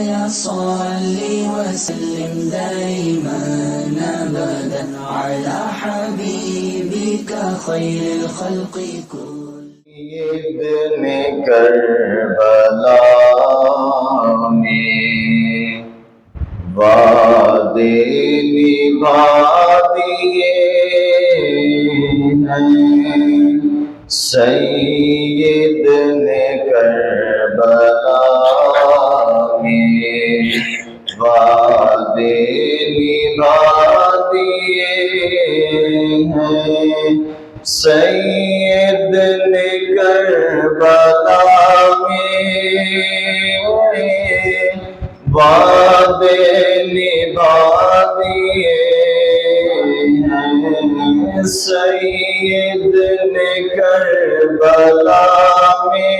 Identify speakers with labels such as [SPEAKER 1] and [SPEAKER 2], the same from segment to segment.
[SPEAKER 1] مولاي صل وسلم دائما ابدا على حبيبك خير الخلق كل
[SPEAKER 2] ابن کربلا میں وعدے نبھا دیے ہیں سید وعدے نبھا دیے ہیں سید نے کربلا میں وعدے نبھا دیے ہیں سید نے کربلا میں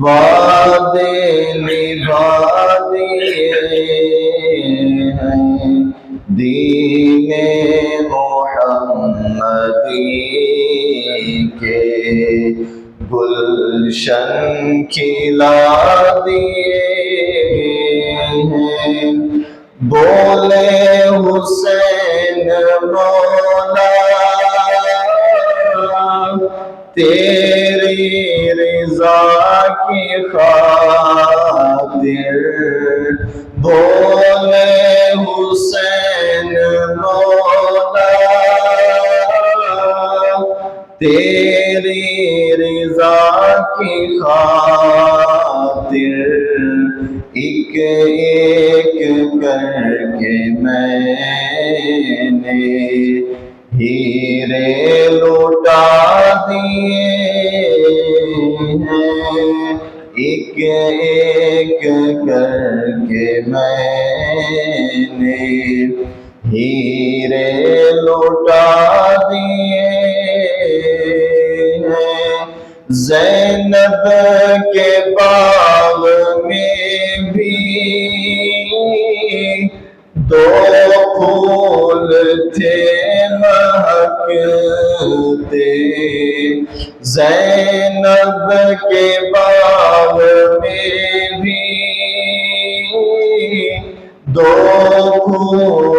[SPEAKER 2] وعدے نبھا دین محمدی کے گلشن کھلا دیے ہیں۔ بولے حسین مولا، تیری رضا کی خاطر۔ بولے تیری رضا کی خاطر ایک ایک کر کے میں نے ہیرے لوٹا دیے ہیں۔ ایک ایک کر کے میں نے ہیرے لوٹا دیے زینب کے باغ میں بھی دو پھول تھے مہکتے زینب کے باغ میں بھی دو پھول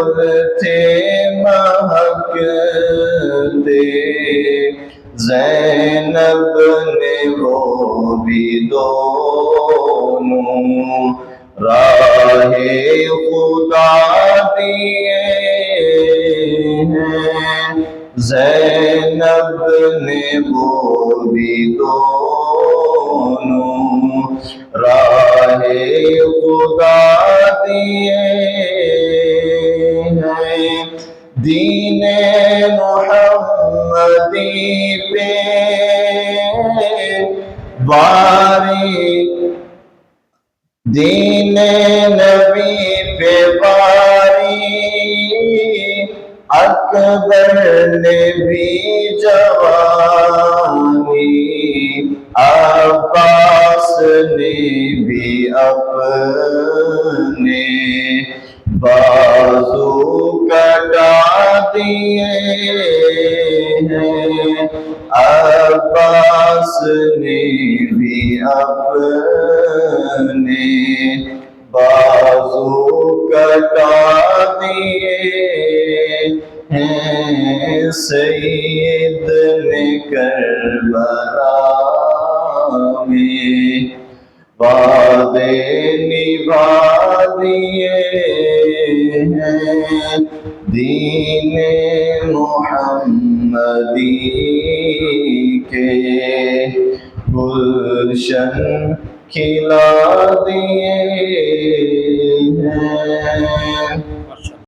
[SPEAKER 2] بھی دونوں راہ خدا دیے ہیں زینب نے وہ بھی دونوں راہ خدا دیے ہیں دین محمدی پہ باری۔ دین نبی پہ باری۔ اکبر نے بھی جوانی۔ عباس نے بھی اپنے۔ بازو کٹا دیے۔ ہیں عباس نے بھی اپنے بازو کٹا دیے ہیں سید نے کربلا میں وعدے نبھا دیے ہیں دین مدی کے گلشن کھلا دیے۔